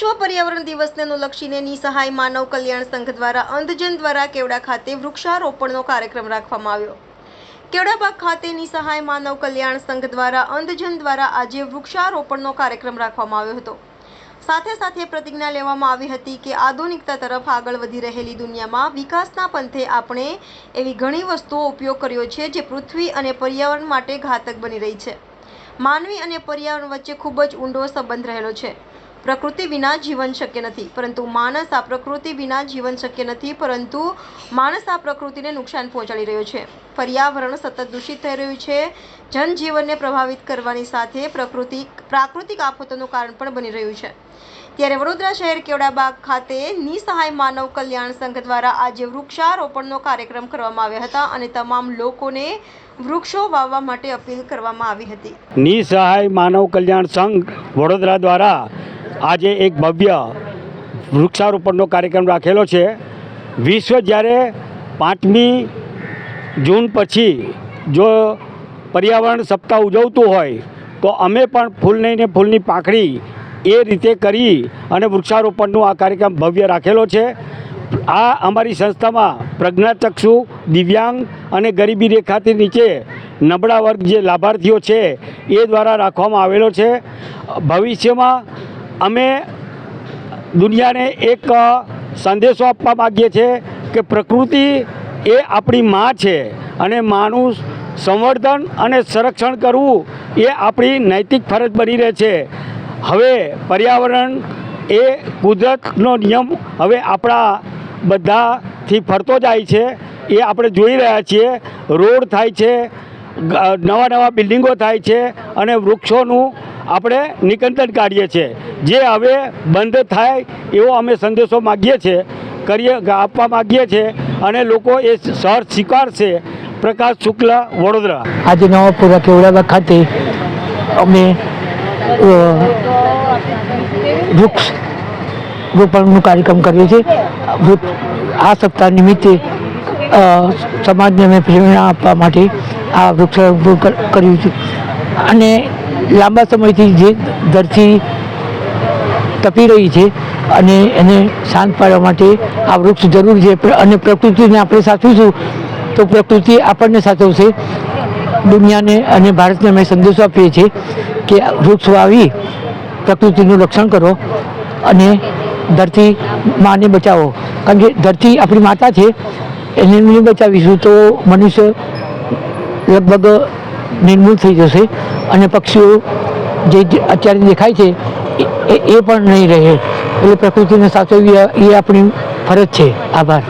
વિશ્વ પર્યાવરણ દિવસને અનુલક્ષીને નિસહાય માનવ કલ્યાણ સંઘ દ્વારા અંધજન દ્વારા કેવડા ખાતે વૃક્ષારોપણનો કાર્યક્રમ રાખવામાં આવ્યો. કેવડાબાગ ખાતે નિસહાય માનવ કલ્યાણ સંઘ દ્વારા અંધજન દ્વારા આજે વૃક્ષારોપણનો કાર્યક્રમ રાખવામાં આવ્યો હતો. સાથે સાથે પ્રતિજ્ઞા લેવામાં આવી હતી કે આધુનિકતા તરફ આગળ વધી રહેલી દુનિયામાં વિકાસના પંથે આપણે એવી ઘણી વસ્તુઓ ઉપયોગ કર્યો છે જે પૃથ્વી અને પર્યાવરણ માટે ઘાતક બની રહી છે. માનવી અને પર્યાવરણ વચ્ચે ખૂબ જ ઊંડો સંબંધ રહેલો છે. પ્રકૃતિ વિના જીવન શક્ય નથી. પરંતુ માણસ આ પ્રકૃતિ વિના જીવન શક્ય નથી, પરંતુ માણસ આ પ્રકૃતિને નુકસાન પહોંચાડી રહ્યો છે. પર્યાવરણ સતત દૂષિત થઈ રહ્યું છે. જનજીવનને પ્રભાવિત કરવાની સાથે પ્રકૃતિ, પ્રાકૃતિક આફતોનું કારણ પણ બની રહ્યું છે. ત્યારે વડોદરા શહેર કેવડાબાગ ખાતે નિસહાય માનવ કલ્યાણ સંઘ દ્વારા આજે વૃક્ષારોપણનો કાર્યક્રમ કરવામાં આવ્યા હતા અને તમામ લોકોને વૃક્ષો વાવવા માટે અપીલ કરવામાં આવી હતી. નિસહાય માનવ કલ્યાણ સંઘ વડોદરા દ્વારા આજે એક ભવ્ય વૃક્ષારોપણનો કાર્યક્રમ રાખેલો છે. વિશ્વ જ્યારે પાંચમી જૂન પછી જો પર્યાવરણ સપ્તાહ ઉજવતું હોય, તો અમે પણ ફૂલ નહીં ને ફૂલની પાંખડી એ રીતે કરી અને વૃક્ષારોપણનો આ કાર્યક્રમ ભવ્ય રાખેલો છે. આ અમારી સંસ્થામાં પ્રજ્ઞાચક્ષુ દિવ્યાંગ અને ગરીબી રેખાથી નીચે નબળા વર્ગ જે લાભાર્થીઓ છે, એ દ્વારા રાખવામાં આવેલો છે. ભવિષ્યમાં અમે દુનિયાને એક સંદેશો આપવા માગીએ છીએ કે પ્રકૃતિ એ આપણી માં છે અને માનું સંવર્ધન અને સંરક્ષણ કરવું એ આપણી નૈતિક ફરજ બની રહે છે. હવે પર્યાવરણ એ કુદરતનો નિયમ હવે આપણા બધાથી ફરતો જાય છે. એ આપણે જોઈ રહ્યા છીએ. રોડ થાય છે નવા નવા બિલ્ડિંગો થાય છે અને વૃક્ષોનું આપણે નિકંદન કાઢીએ છીએ. જે હવે બંધ થાય એવો અમે સંદેશો માગીએ છીએ, કરીએ, આપવા માગીએ છીએ અને લોકો એ સર સ્વીકારશે. પ્રકાશ શુક્લ, વડોદરા. આજે નવાપુરા કેવડાવા ખાતે અમે વૃક્ષ રોપણનો કાર્યક્રમ કર્યો છે વૃક્ષ આ સપ્તાહ નિમિત્તે સમાજને અમે પ્રેરણા આપવા માટે આ વૃક્ષારોપણ કર્યું છે. અને લાંબા સમયથી જે ધરતી તપી રહી છે અને એને શાંત પાડવા માટે આ વૃક્ષ જરૂર છે. અને પ્રકૃતિને આપણે સાચવીશું તો પ્રકૃતિ આપણને સાચવશે. દુનિયાને અને ભારતને અમે સંદેશો આપીએ છીએ કે વૃક્ષ વાવી, પ્રકૃતિનું રક્ષણ કરો અને ધરતી માને બચાવો. કારણ કે ધરતી આપણી માતા છે, એને નહીં બચાવીશું તો મનુષ્ય લગભગ નિર્મૂળ થઈ જશે અને પક્ષીઓ જે અત્યારે દેખાય છે, એ પણ નહીં રહે. એટલે પ્રકૃતિને સાચવવી એ આપણી ફરજ છે. આભાર.